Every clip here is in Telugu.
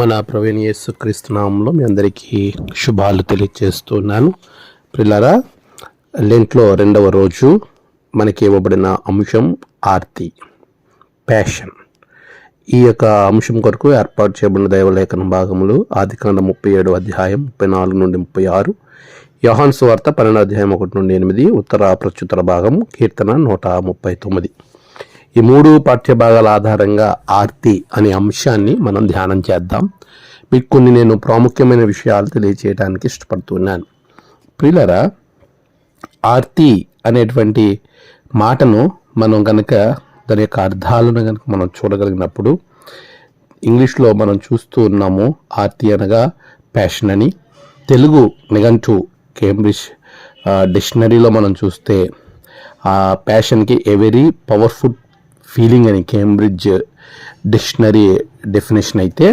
మన ప్రవీణ్ యేసు క్రీస్తునామంలో మీ అందరికీ శుభాలు తెలియజేస్తున్నాను పిల్లరా లెంట్లో రెండవ రోజు మనకి ఇవ్వబడిన అంశం ఆర్తి ప్యాషన్. ఈ యొక్క అంశం కొరకు ఏర్పాటు చేయబడిన దైవలేఖన భాగములు ఆదికాండ ముప్పై ఏడు అధ్యాయం ముప్పై నాలుగు నుండి ముప్పై ఆరు యోహాన్స్ వార్త పన్నెండు అధ్యాయం ఒకటి నుండి ఎనిమిది ఉత్తర ప్రత్యుత్తర భాగం కీర్తన నూట ముప్పై తొమ్మిది. ఈ మూడు పాఠ్యభాగాల ఆధారంగా ఆర్తి అనే అంశాన్ని మనం ధ్యానం చేద్దాం. మీకు కొన్ని నేను ప్రాముఖ్యమైన విషయాలు తెలియచేయడానికి ఇష్టపడుతున్నాను. ప్రియులరా ఆర్తి అనేటువంటి మాటను మనం కనుక దాని యొక్క అర్థాలను కనుక మనం చూడగలిగినప్పుడు ఇంగ్లీష్లో మనం చూస్తూ ఉన్నాము ఆర్తి అనగా ప్యాషన్ అని. తెలుగు నిఘంటు కేంబ్రిడ్జ్ డిక్షనరీలో మనం చూస్తే ఆ ప్యాషన్కి ఎ వెరీ పవర్ఫుల్ ఫీలింగ్ అని కేంబ్రిడ్జ్ డిక్షనరీ డెఫినేషన్ అయితే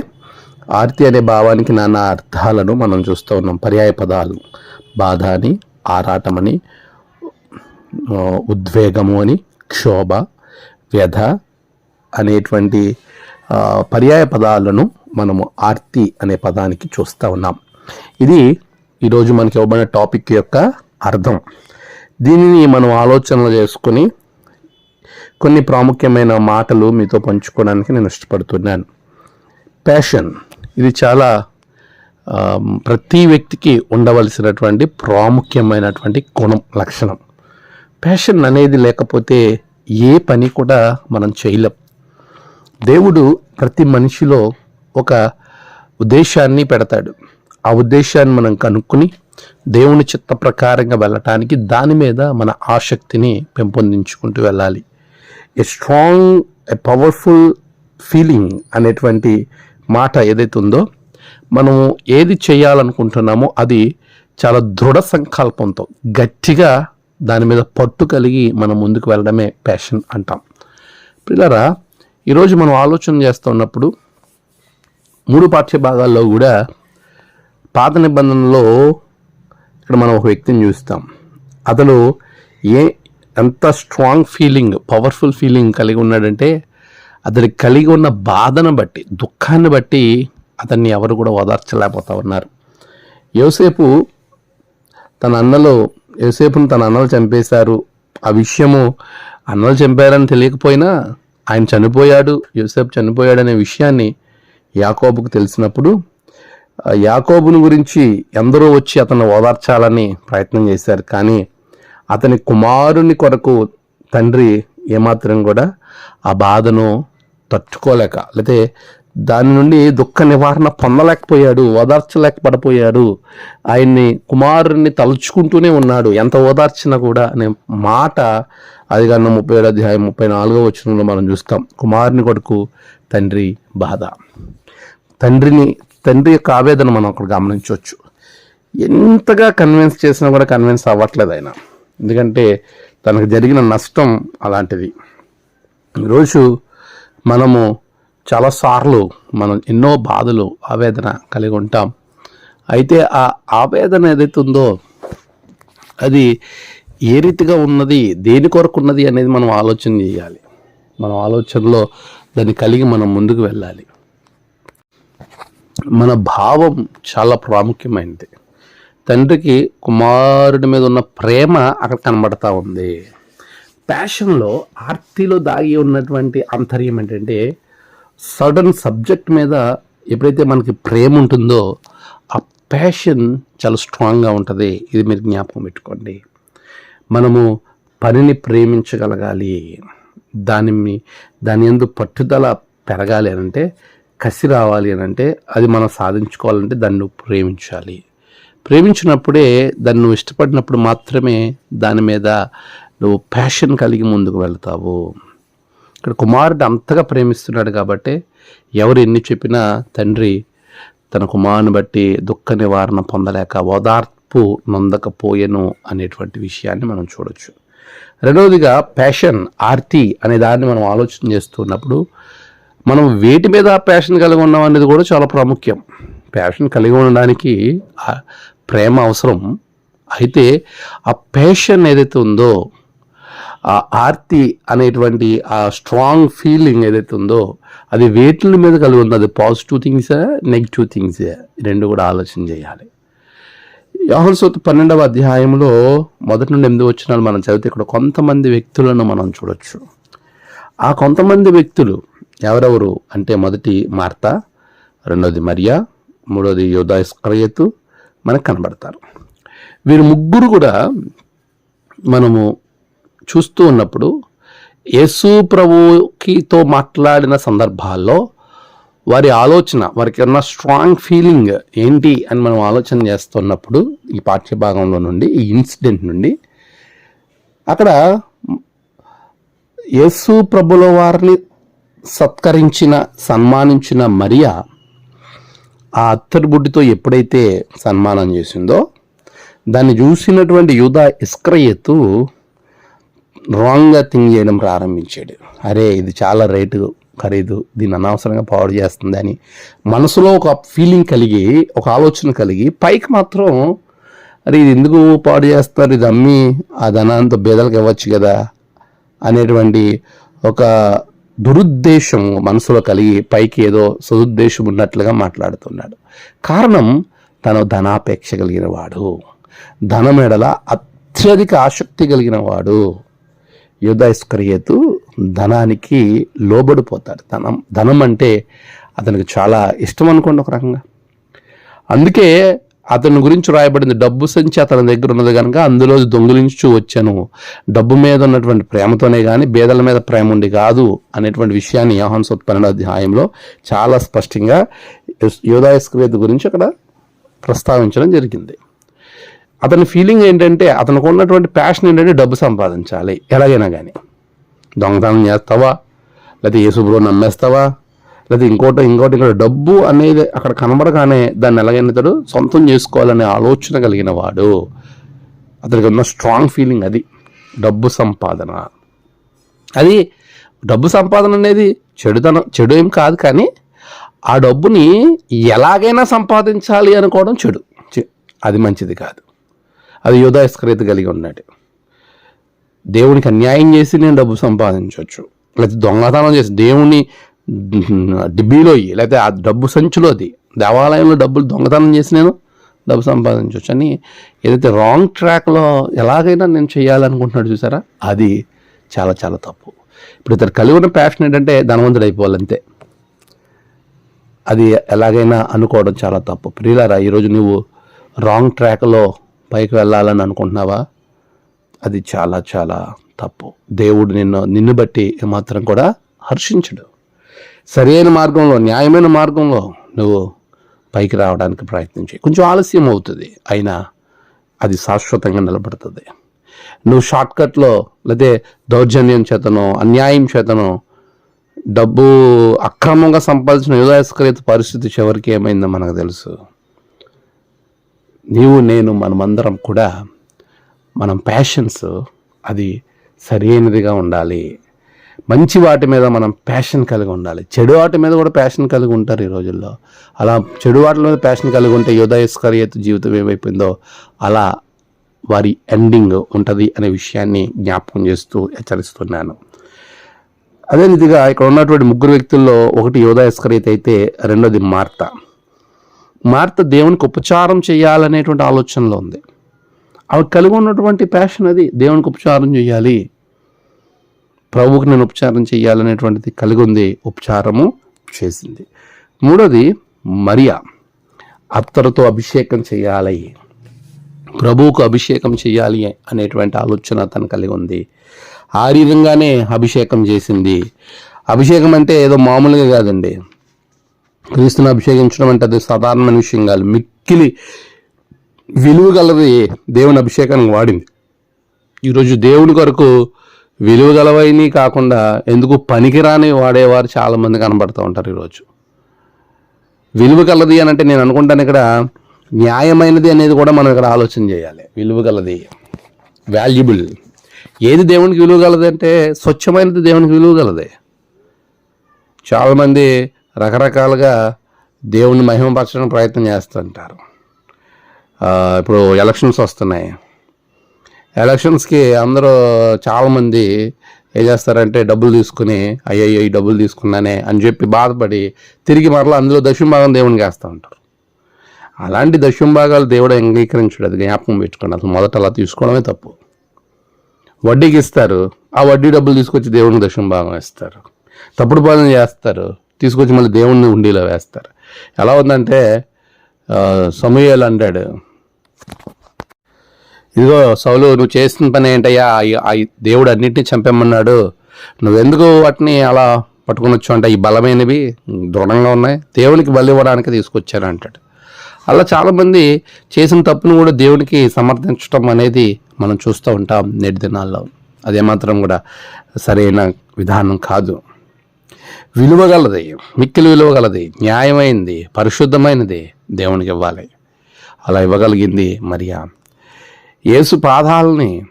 ఆర్తి అనే భావానికి నానా అర్థాలను మనం చూస్తూ ఉన్నాం. పర్యాయ పదాలు. బాధ అని ఆరాటమని ఉద్వేగము అని క్షోభ వ్యధ అనేటువంటి పర్యాయ పదాలను మనము ఆర్తి అనే పదానికి చూస్తూ ఉన్నాం. ఇది ఈరోజు మనకి ఇవ్వబడిన టాపిక్ యొక్క అర్థం. దీనిని మనం ఆలోచనలు చేసుకొని కొన్ని ప్రాముఖ్యమైన మాటలు మీతో పంచుకోవడానికి నేను ఇష్టపడుతున్నాను. ప్యాషన్ ఇది చాలా ప్రతి వ్యక్తికి ఉండవలసినటువంటి ప్రాముఖ్యమైనటువంటి గుణం లక్షణం. ప్యాషన్ అనేది లేకపోతే ఏ పని కూడా మనం చేయలేం. దేవుడు ప్రతి మనిషిలో ఒక ఉద్దేశాన్ని పెడతాడు. ఆ ఉద్దేశాన్ని మనం కనుక్కొని దేవుని చిత్త ప్రకారంగా వెళ్ళటానికి దాని మీద మన ఆసక్తిని పెంపొందించుకుంటూ వెళ్ళాలి. A strong a powerful feeling అనేటువంటి మాట ఏదైతే ఉందో మనము ఏది చేయాలనుకుంటున్నామో అది చాలా దృఢ సంకల్పంతో గట్టిగా దాని మీద పట్టు కలిగి మనం ముందుకు వెళ్ళడమే ప్యాషన్ అంటాం. పిల్లరా ఈరోజు మనం ఆలోచన చేస్తున్నప్పుడు మూడు పాఠ్య భాగాల్లో కూడా పాత నిబంధనలో ఇక్కడ మనం ఒక వ్యక్తిని చూస్తాం. అతను ఏ ఎంత స్ట్రాంగ్ ఫీలింగ్ పవర్ఫుల్ ఫీలింగ్ కలిగి ఉన్నాడంటే అతడి కలిగి ఉన్న బాధను బట్టి దుఃఖాన్ని బట్టి అతన్ని ఎవరు కూడా ఓదార్చలేకపోతా ఉన్నారు యోసేపు తన అన్నలు యోసేపును తన అన్నలు చంపేశారు. ఆ విషయము అన్నలు చంపారని తెలియకపోయినా ఆయన చనిపోయాడు యోసేపు చనిపోయాడు అనే విషయాన్ని యాకోబుకు తెలిసినప్పుడు ఆ యాకోబుని గురించి ఎందరో వచ్చి అతను ఓదార్చాలని ప్రయత్నం చేశారు. కానీ అతని కుమారుని కొరకు తండ్రి ఏమాత్రం కూడా ఆ బాధను తట్టుకోలేక లేకపోతే దాని నుండి దుఃఖ నివారణ పొందలేకపోయాడు ఓదార్చలేకపోయాడు. ఆయన్ని కుమారుని తలుచుకుంటూనే ఉన్నాడు. ఎంత ఓదార్చినా కూడా అనే మాట అది కన్నా ముప్పై ఏడు అధ్యాయం ముప్పై నాలుగో వచ్చినంలో మనం చూస్తాం. కుమారుని కొడుకు తండ్రి బాధ. తండ్రిని తండ్రి యొక్క ఆవేదన మనం అక్కడ గమనించవచ్చు. ఎంతగా కన్విన్స్ చేసినా కూడా కన్విన్స్ అవ్వట్లేదు ఆయన. ఎందుకంటే తనకు జరిగిన నష్టం అలాంటిది. ఈరోజు మనము చాలాసార్లు మనం ఎన్నో బాధలు ఆవేదన కలిగి ఉంటాం. అయితే ఆ ఆవేదన ఏదైతే ఉందో అది ఏ రీతిగా ఉన్నది దేని కొరకు ఉన్నది అనేది మనం ఆలోచన చేయాలి. మనం ఆలోచనలో దాన్ని కలిగి మనం ముందుకు వెళ్ళాలి. మన భావం చాలా ప్రాముఖ్యమైనది. తండ్రికి కుమారుడి మీద ఉన్న ప్రేమ అక్కడ కనబడతా ఉంది. ప్యాషన్లో ఆర్తిలో దాగి ఉన్నటువంటి ఆంతర్యం ఏంటంటే సడన్ సబ్జెక్ట్ మీద ఎప్పుడైతే మనకి ప్రేమ ఉంటుందో ఆ ప్యాషన్ చాలా స్ట్రాంగ్గా ఉంటుంది. ఇది మీరు జ్ఞాపకం పెట్టుకోండి. మనము పనిని ప్రేమించగలగాలి. దాని మీ- దాని ఎందు పట్టుదల పెరగాలి అని అంటే కసి రావాలి అని అంటే అది మనం సాధించుకోవాలంటే దాన్ని ప్రేమించాలి. ప్రేమించినప్పుడే దాన్ని నువ్వు ఇష్టపడినప్పుడు మాత్రమే దాని మీద నువ్వు ప్యాషన్ కలిగి ముందుకు వెళ్తావు. ఇక్కడ కుమారుడు అంతగా ప్రేమిస్తున్నాడు కాబట్టి ఎవరు ఎన్ని చెప్పినా తండ్రి తన కుమారుని బట్టి దుఃఖ నివారణ పొందలేక ఓదార్పు నొందకపోయెను అనేటువంటి విషయాన్ని మనం చూడొచ్చు. రెండవదిగా ప్యాషన్ ఆర్తి అనే దాన్ని మనం ఆలోచన చేస్తున్నప్పుడు మనం వేటి మీద ప్యాషన్ కలిగి ఉన్నాం అనేది కూడా చాలా ప్రాముఖ్యం. ప్యాషన్ కలిగి ఉండడానికి ప్రేమ అవసరం. అయితే ఆ ప్యాషన్ ఏదైతే ఉందో ఆ ఆర్తి అనేటువంటి ఆ స్ట్రాంగ్ ఫీలింగ్ ఏదైతే ఉందో అది వేటిల మీద కలిగి ఉంది అది పాజిటివ్ థింగ్సే నెగిటివ్ థింగ్సే రెండు కూడా ఆలోచన చేయాలి. యోహన్ సూత పన్నెండవ అధ్యాయంలో మొదటి నుండి ఎనిమిది వచ్చిన మనం చదివితే ఇక్కడ కొంతమంది వ్యక్తులను మనం చూడొచ్చు. ఆ కొంతమంది వ్యక్తులు ఎవరెవరు? అంటే మొదటి మార్త రెండోది మరియా మూడోది యోధా ఇస్కరయతు మనకు కనబడతారు. వీరు ముగ్గురు కూడా మనము చూస్తూ ఉన్నప్పుడు యేసు ప్రభుకితో మాట్లాడిన సందర్భాల్లో వారి ఆలోచన వారికి ఉన్న స్ట్రాంగ్ ఫీలింగ్ ఏంటి అని మనం ఆలోచన చేస్తున్నప్పుడు ఈ పాఠ్యభాగంలో నుండి ఈ ఇన్సిడెంట్ నుండి అక్కడ యేసు ప్రభుల వారిని సత్కరించిన సన్మానించిన మరియా ఆ అత్తరు బుడ్డితో ఎప్పుడైతే సన్మానం చేసిందో దాన్ని చూసినటువంటి యూధ ఇస్క్రయత్తు రాంగ్గా థింక్ చేయడం ప్రారంభించాడు. అరే ఇది చాలా రేటు ఖరీదు దీన్ని అనవసరంగా పాడు చేస్తుంది అని మనసులో ఒక ఫీలింగ్ కలిగి ఒక ఆలోచన కలిగి పైకి మాత్రం అరే ఇది ఎందుకు పాడు చేస్తారు ఇది అమ్మి ఆ ధనాంతో బేదలకు ఇవ్వచ్చు కదా అనేటువంటి ఒక దురుద్దేశం మనసులో కలిగి పైకి ఏదో సదుద్దేశం ఉన్నట్లుగా మాట్లాడుతున్నాడు. కారణం తను ధనాపేక్ష కలిగిన వాడు. ధనం అత్యధిక ఆసక్తి కలిగిన వాడు. యుద్ధస్కరియతు ధనానికి లోబడిపోతాడు. ధనం ధనం అంటే అతనికి చాలా ఇష్టం అనుకోండి ఒక రకంగా. అందుకే అతని గురించి రాయబడింది డబ్బు సంచి అతని దగ్గర ఉన్నది కనుక అందులో దొంగిలించు వచ్చాను. డబ్బు మీద ఉన్నటువంటి ప్రేమతోనే కానీ బేదల మీద ప్రేమ ఉండి కాదు అనేటువంటి విషయాన్ని యోహాన్ పన్నెండో అధ్యాయంలో చాలా స్పష్టంగా యోధాయస్క్రియత గురించి అక్కడ ప్రస్తావించడం జరిగింది. అతని ఫీలింగ్ ఏంటంటే అతనికి ఉన్నటువంటి ప్యాషన్ ఏంటంటే డబ్బు సంపాదించాలి ఎలాగైనా కానీ దొంగతనం చేస్తావా? లేకపోతే యేసుబ్రో నమ్మేస్తావా? లేదా ఇంకోటి ఇంకోటి ఇంకోటి డబ్బు అనేది అక్కడ కనబడగానే దాన్ని ఎలాగైనా ఇతడు సొంతం చేసుకోవాలనే ఆలోచన కలిగిన వాడు. అతనికి ఉన్న స్ట్రాంగ్ ఫీలింగ్ అది. డబ్బు సంపాదన. అది డబ్బు సంపాదన అనేది చెడుతనం చెడు ఏం కాదు కానీ ఆ డబ్బుని ఎలాగైనా సంపాదించాలి అనుకోవడం చెడు. అది మంచిది కాదు. అది యోధాస్కరీత కలిగి ఉన్నాడు. దేవునికి అన్యాయం చేసి నేను డబ్బు సంపాదించవచ్చు లేకపోతే దొంగతనం చేసి దేవుని డిబ్బీలో లేకపోతే ఆ డబ్బు సంచులోది దేవాలయంలో డబ్బులు దొంగతనం చేసి నేను డబ్బు సంపాదించవచ్చు అని ఏదైతే రాంగ్ ట్రాక్లో ఎలాగైనా నేను చేయాలనుకుంటున్నాడు చూసారా? అది చాలా చాలా తప్పు. ఇప్పుడు ఇతను కలిగి ఉన్న ప్యాషన్ ఏంటంటే ధనవంతుడు అయిపోవాలంతే. అది ఎలాగైనా అనుకోవడం చాలా తప్పు. ప్రియులారా ఈరోజు నువ్వు రాంగ్ ట్రాక్లో పైకి వెళ్ళాలని అనుకుంటున్నావా? అది చాలా చాలా తప్పు. దేవుడు నిన్ను నిన్ను బట్టి ఏమాత్రం కూడా హర్షించడు. సరైన మార్గంలో న్యాయమైన మార్గంలో నువ్వు పైకి రావడానికి ప్రయత్నించి కొంచెం ఆలస్యం అవుతుంది. అయినా అది శాశ్వతంగా నిలబడుతుంది. నువ్వు షార్ట్కట్లో లేదా దౌర్జన్యం చేతనో అన్యాయం చేతనో డబ్బు అక్రమంగా సంపాదించిన యుధాస్కరిత పరిస్థితి చివరికి ఏమైందో మనకు తెలుసు. నీవు నేను మనమందరం కూడా మనం ప్యాషన్స్ అది సరైనదిగా ఉండాలి. మంచి వాటి మీద మనం ప్యాషన్ కలిగి ఉండాలి. చెడు వాటి మీద కూడా ప్యాషన్ కలిగి ఉంటారు ఈ రోజుల్లో. అలా చెడు వాటి మీద ప్యాషన్ కలిగి ఉంటే యోధయస్కరియత జీవితం ఏమైపోయిందో అలా వారి ఎండింగ్ ఉంటుంది అనే విషయాన్ని జ్ఞాపకం చేస్తూ హెచ్చరిస్తున్నాను. అదే రీతిగా ఇక్కడ ఉన్నటువంటి ముగ్గురు వ్యక్తుల్లో ఒకటి యోధయస్కరియత అయితే రెండోది మార్త. మార్త దేవునికి ఉపచారం చేయాలనేటువంటి ఆలోచనలో ఉంది. ఆవిడ కలిగి ఉన్నటువంటి ప్యాషన్ అది. దేవునికి ఉపచారం చేయాలి. ప్రభువుకి నేను ఉపచారం చేయాలనేటువంటిది కలిగి ఉంది ఉపచారము చేసింది. మూడోది మరియా అత్తరుతో అభిషేకం చేయాలి ప్రభువుకు అభిషేకం చేయాలి అనేటువంటి ఆలోచన తను కలిగి ఉంది ఆ విధంగానే అభిషేకం చేసింది. అభిషేకం అంటే ఏదో మామూలుగా కాదండి. క్రీస్తుని అభిషేకించడం అంటే అది సాధారణమైన విషయం కాదు. మిక్కిలి విలువ గలది దేవుని అభిషేకానికి వాడింది. ఈరోజు దేవుని కొరకు విలువగలవైనవి కాకుండా ఎందుకు పనికిరాని వాడేవారు చాలామంది కనబడుతూ ఉంటారు ఈరోజు. విలువ కలది అని అంటే నేను అనుకుంటాను ఇక్కడ న్యాయమైనది అనేది కూడా మనం ఇక్కడ ఆలోచన చేయాలి. విలువ గలది వాల్యుబుల్ ఏది దేవునికి విలువ గలది అంటే స్వచ్ఛమైనది దేవునికి విలువ గలదే చాలామంది రకరకాలుగా దేవుని మహిమపరచడానికి ప్రయత్నం చేస్తుంటారు. ఇప్పుడు ఎలక్షన్స్ వస్తున్నాయి. ఎలక్షన్స్కి అందరూ చాలామంది ఏం చేస్తారంటే డబ్బులు తీసుకుని అయ్యయ్యో ఈ డబ్బులు తీసుకున్నానే అని చెప్పి బాధపడి తిరిగి మరలా అందులో దశంభాగం దేవునికి వేస్తూ ఉంటారు. అలాంటి దశంభాగాలు దేవుడు అంగీకరించడు అది జ్ఞాపకం పెట్టుకోండి. అసలు మొదట అలా తీసుకోవడమే తప్పు. వడ్డీకి ఇస్తారు ఆ వడ్డీ డబ్బులు తీసుకొచ్చి దేవుడిని దశంభాగం వేస్తారు. తప్పుడు పాలన చేస్తారు తీసుకొచ్చి మళ్ళీ దేవుణ్ణి ఉండిలో వేస్తారు. ఎలా ఉందంటే సమయాలు అంటాడు ఇదిగో సౌలు నువ్వు చేసిన పని ఏంటయ్యా? దేవుడు అన్నింటినీ చంపేమన్నాడు నువ్వెందుకు వాటిని అలా పట్టుకుని వచ్చావు అంటే ఈ బలమైనవి దృఢంగా ఉన్నాయి. దేవునికి బలి ఇవ్వడానికి తీసుకొచ్చాను అంటాడు. అలా చాలామంది చేసిన తప్పును కూడా దేవునికి సమర్థించడం అనేది మనం చూస్తూ ఉంటాం నేటి దినాల్లో. అదేమాత్రం కూడా సరైన విధానం కాదు. విలువగలది మిక్కిలి విలువగలది న్యాయమైంది పరిశుద్ధమైనది దేవునికి ఇవ్వాలి. అలా ఇవ్వగలిగింది మరియా. యేసు పాదాలని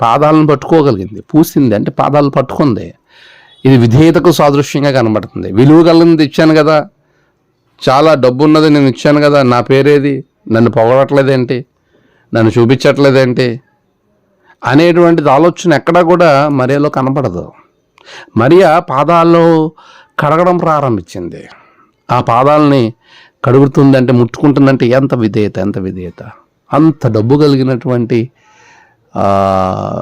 పాదాలను పట్టుకోగలిగింది. పూసింది. అంటే పాదాలు పట్టుకుంది. ఇది విధేయతకు సాదృశ్యంగా కనబడుతుంది. విలువ కలిగింది ఇచ్చాను కదా. చాలా డబ్బు ఉన్నది నేను ఇచ్చాను కదా. నా పేరేది? నన్ను పొగడట్లేదేంటి? నన్ను చూపించట్లేదేంటి? అనేటువంటిది ఆలోచన ఎక్కడా కూడా మరియలో కనపడదు మరియా పాదాల్లో కడగడం ప్రారంభించింది. ఆ పాదాలని కడుగుతుందంటే ముట్టుకుంటుందంటే ఎంత విధేయత ఎంత విధేయత? అంత డబ్బు కలిగినటువంటి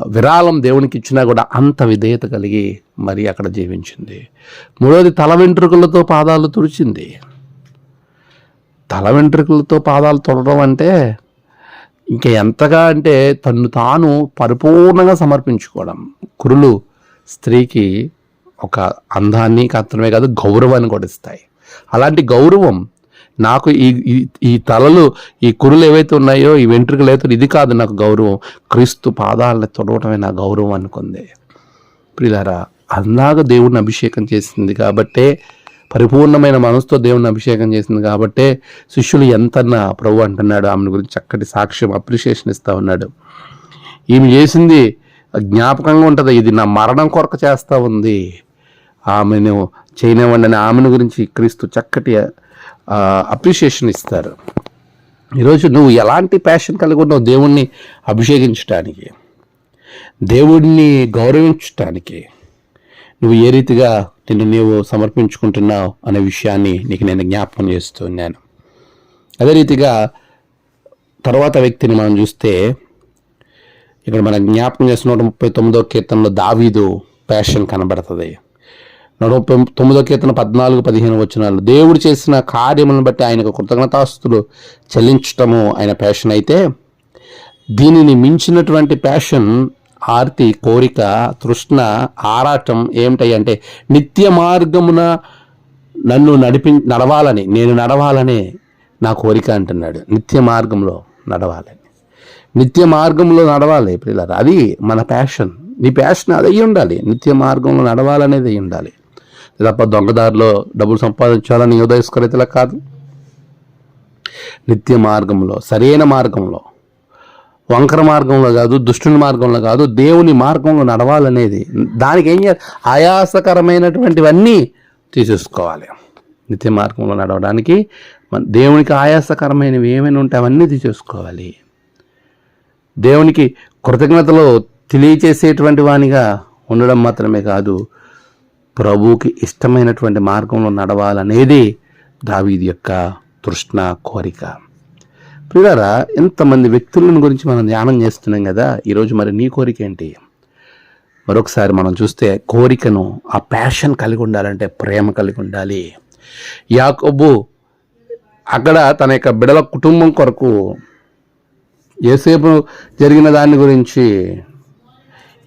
విరాళం దేవునికి ఇచ్చినా కూడా అంత విధేయత కలిగి మరి అక్కడ జీవించింది. మూడోది తల వెంట్రుకలతో పాదాలు తుడిచింది. తల వెంట్రుకలతో పాదాలు తుడడం అంటే ఇంకా ఎంతగా అంటే తన్ను తాను పరిపూర్ణంగా సమర్పించుకోవడం. కురులు స్త్రీకి ఒక అందాన్ని మాత్రమే కాదు గౌరవాన్ని కూడా ఇస్తాయి. అలాంటి గౌరవం నాకు ఈ ఈ- తలలు ఈ కురులు ఏవైతే ఉన్నాయో ఈ వెంట్రుకలు ఏవైతే ఇది కాదు నాకు గౌరవం. క్రీస్తు పాదాలను తొడవటమే నా గౌరవం అనుకుంది. ప్రిలారా అందాక దేవుడిని అభిషేకం చేసింది కాబట్టే పరిపూర్ణమైన మనసుతో దేవుని అభిషేకం చేసింది కాబట్టే శిష్యులు ఎంతన్నా ప్రభు అంటున్నాడు ఆమెను గురించి చక్కటి సాక్ష్యం అప్రిషియేషన్ ఇస్తూ ఉన్నాడు. ఈమె చేసింది జ్ఞాపకంగా ఉంటుంది ఇది నా మరణం కొరకు చేస్తూ ఉంది. ఆమెను చేయనివ్వండి అని ఆమెను గురించి క్రీస్తు చక్కటి అప్రిషియేషన్ ఇస్తారు. ఈరోజు నువ్వు ఎలాంటి ప్యాషన్ కలిగి ఉన్నావు దేవుణ్ణి అభిషేకించడానికి దేవుడిని గౌరవించటానికి? నువ్వు ఏ రీతిగా నిన్ను నీవు సమర్పించుకుంటున్నావు అనే విషయాన్ని నీకు నేను జ్ఞాపకం చేస్తున్నాను అదే రీతిగా తర్వాత వ్యక్తిని మనం చూస్తే ఇక్కడ మనం జ్ఞాపకం చేసిన నూట ముప్పై తొమ్మిదో కీర్తనలో దావీదు ప్యాషన్ కనబడుతుంది. నడుపు తొమ్మిదో కీర్తన పద్నాలుగు పదిహేను వచనాలు. దేవుడు చేసిన కార్యములను బట్టి ఆయనకు కృతజ్ఞతాస్తులు చెల్లించటము ఆయన ప్యాషన్ అయితే దీనిని మించినటువంటి ప్యాషన్ ఆర్తి కోరిక తృష్ణ ఆరాటం ఏమిటాయి అంటే నిత్య మార్గమున నన్ను నడిపి నడవాలని నేను నడవాలని నా కోరిక అంటున్నాడు. నిత్య మార్గంలో నడవాలని నిత్య మార్గంలో నడవాలి పిల్లలు అది మన ప్యాషన్ నీ ప్యాషన్ అది ఉండాలి నిత్య మార్గంలో నడవాలనేది ఉండాలి తప్ప దొంగదారిలో డబ్బులు సంపాదించాలని యోదయస్కరితలా కాదు. నిత్య మార్గంలో సరైన మార్గంలో వంకర మార్గంలో కాదు దుష్టుని మార్గంలో కాదు దేవుని మార్గంలో నడవాలనేది దానికి ఏం చేయాలి? ఆయాసకరమైనటువంటివన్నీ తీసేసుకోవాలి. నిత్య మార్గంలో నడవడానికి మన దేవునికి ఆయాసకరమైనవి ఏమైనా ఉంటే అవన్నీ తీసేసుకోవాలి. దేవునికి కృతజ్ఞతలో తెలియచేసేటువంటి వానిగా ఉండడం మాత్రమే కాదు ప్రభువుకి ఇష్టమైనటువంటి మార్గంలో నడవాలనేది దావీది యొక్క తృష్ణ కోరిక. ప్రియారా ఇంతమంది వ్యక్తులను గురించి మనం ధ్యానం చేస్తున్నాం కదా ఈరోజు మరి నీ కోరిక ఏంటి? మరొకసారి మనం చూస్తే కోరికను ఆ ప్యాషన్ కలిగి ఉండాలంటే ప్రేమ కలిగి ఉండాలి. యాకోబు అక్కడ తన యొక్క బిడల కుటుంబం కొరకు ఏసేపు జరిగిన దాని గురించి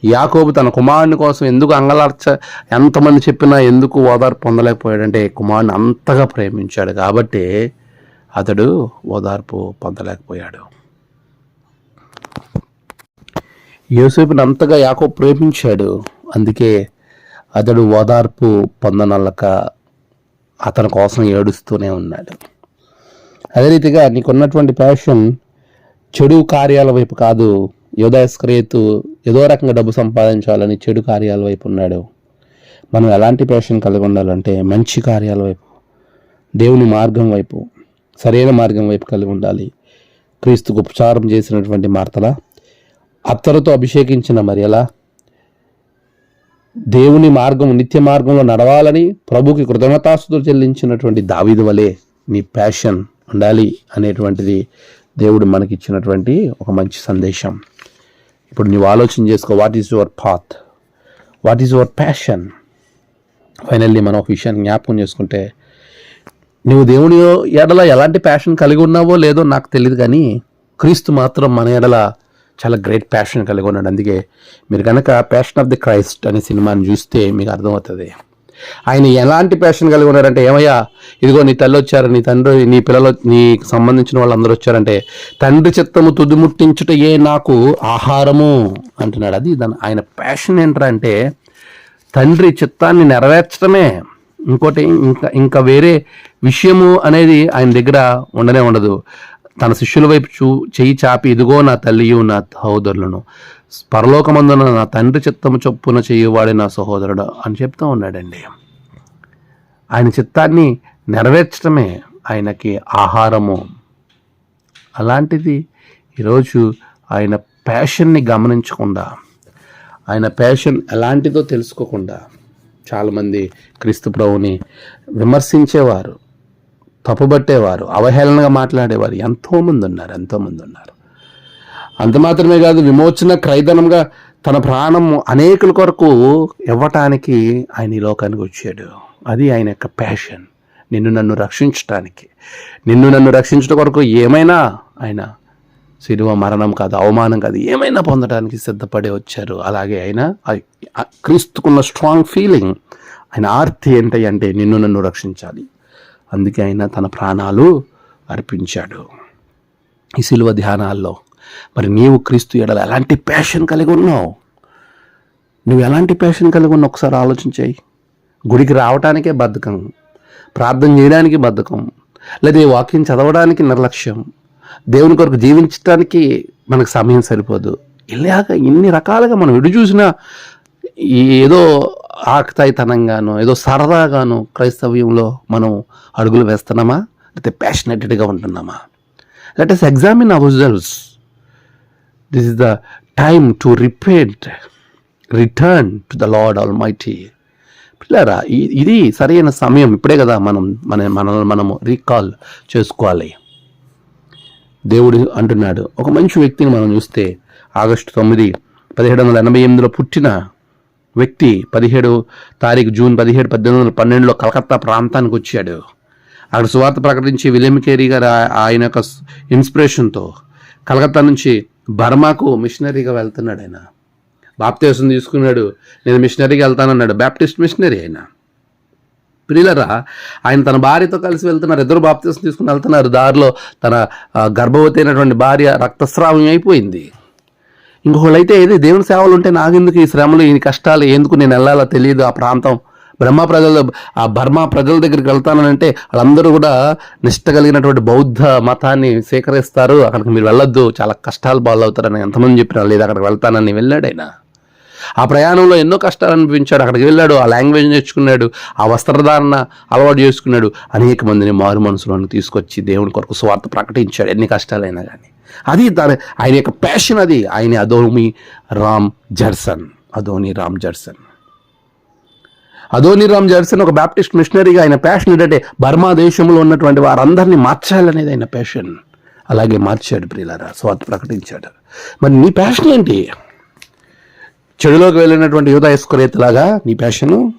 యాకోబు తన కుమారుని కోసం ఎందుకు అంగలార్చ ఎంతమంది చెప్పినా ఎందుకు ఓదార్పు పొందలేకపోయాడంటే కుమారుని అంతగా ప్రేమించాడు. కాబట్టి అతడు ఓదార్పు పొందలేకపోయాడు. యోసేపుని అంతగా యాకో ప్రేమించాడు. అందుకే అతడు ఓదార్పు పొందనల్లక అతని కోసం ఏడుస్తూనే ఉన్నాడు. అదే రీతిగా నీకున్నటువంటి ప్యాషన్ చెడు కార్యాల వైపు కాదు యోదయస్క్రియతు ఏదో రకంగా డబ్బు సంపాదించాలని చెడు కార్యాల వైపు ఉన్నాడు. మనం ఎలాంటి ప్యాషన్ కలిగి ఉండాలంటే మంచి కార్యాల వైపు దేవుని మార్గం వైపు సరైన మార్గం వైపు కలిగి ఉండాలి. క్రీస్తుకు ఉపచారం చేసినటువంటి మార్తల అత్తరుతో అభిషేకించిన మరియలా దేవుని మార్గం నిత్య మార్గంలో నడవాలని ప్రభుకి కృతజ్ఞతాస్తులు చెల్లించినటువంటి దావిది వలె నీ ప్యాషన్ ఉండాలి అనేటువంటిది దేవుడు మనకిచ్చినటువంటి ఒక మంచి సందేశం. ఇప్పుడు నువ్వు ఆలోచన చేసుకో what is your path what is your passion finally మనం ఒక విషయాన్ని జ్ఞాపకం చేసుకుంటే నువ్వు దేవుని ఎడల ఎలాంటి ప్యాషన్ కలిగి ఉన్నావో లేదో నాకు తెలియదు కానీ క్రీస్తు మాత్రం మన ఎడల చాలా గ్రేట్ ప్యాషన్ కలిగి ఉన్నాడు. అందుకే మీరు కనుక ప్యాషన్ ఆఫ్ ది క్రైస్ట్ అనే సినిమాని చూస్తే మీకు అర్థమవుతుంది. ఆయన ఎలాంటి ప్యాషన్ కలిగి ఉన్నారంటే ఏమయ్యా ఇదిగో నీ తల్లి వచ్చారు నీ తండ్రి నీ పిల్లలు నీకు సంబంధించిన వాళ్ళందరూ వచ్చారంటే తండ్రి చిత్తము తుదిముట్టించుట ఏ నాకు ఆహారము. అంటున్నాడు. అది దాని ఆయన ప్యాషన్ ఏంట్రా అంటే తండ్రి చిత్తాన్ని నెరవేర్చడమే. ఇంకోటి ఇంకా ఇంకా వేరే విషయము అనేది ఆయన దగ్గర ఉండనే ఉండదు. తన శిష్యుల వైపు చూ చెయ్యి చాపి ఇదిగో నా తల్లియు నా సహోదరులను. పరలోకమందున నా తండ్రి చిత్తము చొప్పున చేయువాడే నా సహోదరుడు అని చెప్తూ ఉన్నాడండి. ఆయన చిత్తాన్ని నెరవేర్చడమే ఆయనకి ఆహారము. అలాంటిది ఈరోజు ఆయన ప్యాషన్ని గమనించకుండా ఆయన ప్యాషన్ ఎలాంటిదో తెలుసుకోకుండా చాలామంది క్రీస్తు ప్రభుని విమర్శించేవారు తప్పుబట్టేవారు అవహేళనగా మాట్లాడేవారు ఎంతోమంది ఉన్నారు ఎంతోమంది ఉన్నారు. అంత మాత్రమే కాదు విమోచన క్రైదనంగా తన ప్రాణం అనేకుల కొరకు ఇవ్వటానికి ఆయన ఈ లోకానికి వచ్చాడు. అది ఆయన యొక్క ప్యాషన్ నిన్ను నన్ను రక్షించటానికి. నిన్ను నన్ను రక్షించడం కొరకు ఏమైనా ఆయన శిలువ మరణం కాదు అవమానం కాదు ఏమైనా పొందడానికి సిద్ధపడి వచ్చారు. అలాగే ఆయన క్రీస్తుకున్న స్ట్రాంగ్ ఫీలింగ్ ఆయన ఆర్తి ఏంటి అంటే నిన్ను నన్ను రక్షించాలి. అందుకే ఆయన తన ప్రాణాలు అర్పించాడు. ఈ శిలువ ధ్యానాల్లో మరి నీవు క్రీస్తు ఎడల ఎలాంటి ప్యాషన్ కలిగి ఉన్నావు? నువ్వు ఎలాంటి ప్యాషన్ కలిగి ఉన్నావు? ఒకసారి ఆలోచించాయి. గుడికి రావటానికే బద్ధకం. ప్రార్థన చేయడానికి బద్ధకం. లేదా ఈ వాక్యం చదవడానికి నిర్లక్ష్యం. దేవుని కొరకు జీవించడానికి మనకు సమయం సరిపోదు. ఇలాగ ఇన్ని రకాలుగా మనం ఎడు చూసినా ఈ ఏదో ఆకతాయితనంగాను ఏదో సరదాగాను క్రైస్తవ్యంలో మనం అడుగులు వేస్తున్నామా? లేకపోతే ప్యాషనెటెడ్గా ఉంటున్నామా? Let us examine ourselves this is the time to repent return to the lord almighty పిల్లరా ఇది సరైన సమయం. ఇప్పుడే కదా మనం మన మనల్ని మనము రీకాల్ చేసుకోవాలి. దేవుడు అంటున్నాడు ఒక మంచి వ్యక్తిని మనం చూస్తే ఆగస్టు తొమ్మిది పదిహేడు వందల ఎనభై ఎనిమిదిలో పుట్టిన వ్యక్తి పదిహేడు తారీఖు జూన్ పదిహేడు పద్దెనిమిది వందల పన్నెండులో కలకత్తా ప్రాంతానికి వచ్చాడు. అక్కడ సువార్త ప్రకటించి విలియం కేరీ గారు ఆయన యొక్క ఇన్స్పిరేషన్తో కలకత్తా నుంచి బర్మాకు మిషనరీగా వెళ్తున్నాడు ఆయన. బాప్తీసం తీసుకున్నాడు. నేను మిషనరీగా వెళ్తానన్నాడు. బ్యాప్టిస్ట్ మిషనరీ ఆయన. ప్రియులరా ఆయన తన భార్యతో కలిసి వెళ్తున్నారు. ఇద్దరు బాప్తీసం తీసుకుని వెళ్తున్నారు. దారిలో తన గర్భవతి అయినటువంటి భార్య రక్తస్రావం అయిపోయింది. ఇంకొకళ్ళు అయితే ఏది? దేవుని సేవలు ఉంటే నాకెందుకు ఈ శ్రమలు? ఈ కష్టాలు ఎందుకు నేను వెళ్ళాలో తెలియదు ఆ ప్రాంతం. బ్రహ్మ ప్రజల ఆ బర్మా ప్రజల దగ్గరికి వెళ్తానంటే వాళ్ళందరూ కూడా నిష్ట కలిగినటువంటి బౌద్ధ మతాన్ని స్వీకరిస్తారు. అక్కడికి మీరు వెళ్ళొద్దు చాలా కష్టాలు పాలవుతారని ఎంతమంది చెప్పినా లేదు అక్కడికి వెళ్తానని వెళ్ళాడైనా ఆ ప్రయాణంలో ఎన్నో కష్టాలు అనిపించాడు. అక్కడికి వెళ్ళాడు ఆ లాంగ్వేజ్ నేర్చుకున్నాడు ఆ వస్త్రధారణ అలవాటు చేసుకున్నాడు. అనేక మందిని మారు మనసులను తీసుకొచ్చి దేవుని కొరకు స్వార్థ ప్రకటించాడు. ఎన్ని కష్టాలైనా కానీ అది దాని ఆయన యొక్క ప్యాషన్ అది. ఆయన Adoniram Judson. Adoniram Judson. Adoniram Judson ఒక బ్యాప్టిస్ట్ మిషనరీగా ఆయన ప్యాషన్ ఏంటంటే బర్మా దేశంలో ఉన్నటువంటి వారందరినీ మార్చాలనేది ఆయన ప్యాషన్ అలాగే మార్చాడు ప్రియులారా స్వార్థ ప్రకటించాడు. మరి నీ ప్యాషన్ ఏంటి? చెడులోకి వెళ్ళినటువంటి యువత ఇస్కురేతులాగా నీ ప్యాషను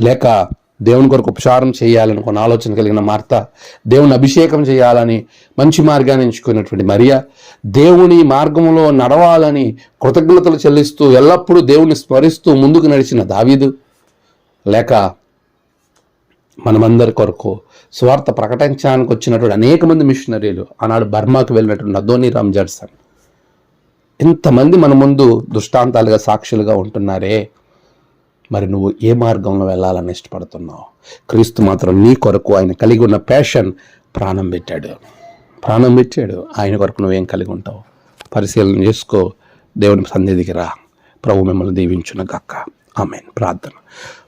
లేక దేవుని కొరకు ఉపచారం చేయాలని కొన్ని ఆలోచన కలిగిన మార్త దేవుని అభిషేకం చేయాలని మంచి మార్గాన్ని ఎంచుకున్నటువంటి మరియా దేవుని మార్గంలో నడవాలని కృతజ్ఞతలు చెల్లిస్తూ ఎల్లప్పుడూ దేవుని స్మరిస్తూ ముందుకు నడిచిన దావీదు. లేక మనమందరి కొరకు స్వార్థ ప్రకటించడానికి వచ్చినటువంటి అనేక మంది మిషనరీలు ఆనాడు బర్మాకు వెళ్ళినటువంటి అదోని రామ్ జడ్సన్. ఇంతమంది మన ముందు దృష్టాంతాలుగా సాక్షులుగా ఉంటున్నారే. మరి నువ్వు ఏ మార్గంలో వెళ్ళాలని ఇష్టపడుతున్నావు? క్రీస్తు మాత్రం నీ కొరకు ఆయన కలిగి ఉన్న ప్యాషన్ ప్రాణం పెట్టాడు. ప్రాణం పెట్టాడు. ఆయన కొరకు నువ్వేం కలిగి ఉంటావు? పరిశీలన చేసుకో. దేవుని సన్నిధికి రా. ప్రభు మిమ్మల్ని దీవించున గక్క ఆమెన్. ప్రార్థన.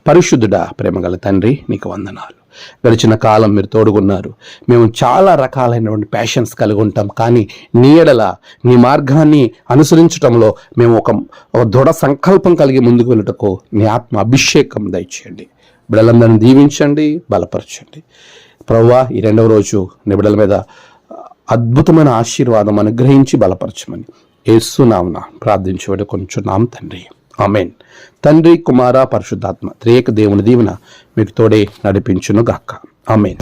పరిశుద్ధుడా ప్రేమగల తండ్రి నీకు వందనాలు. గడిచిన కాలం మీరు తోడుగున్నారు. మేము చాలా రకాలైనటువంటి ప్యాషన్స్ కలిగి ఉంటాం. కానీ నీ ఎడల నీ మార్గాన్ని అనుసరించటంలో మేము ఒక ఒక దృఢ సంకల్పం కలిగి ముందుకు వెళ్ళటకు నీ ఆత్మ అభిషేకం దయచేయండి. బిడ్డలందరిని దీవించండి బలపరచండి. ప్రవ్వా ఈ రెండవ రోజు నీ మీద అద్భుతమైన ఆశీర్వాదం అనుగ్రహించి బలపరచమని. ఏసునామున ప్రార్థించబడి కొంచెం నామ తండ్రి. ఆమెన్. తండ్రి కుమార పరిశుద్ధాత్మ త్రేక దేవుని దీవెన మీకు తోడే నడిపించునుగాక. ఆమెన్.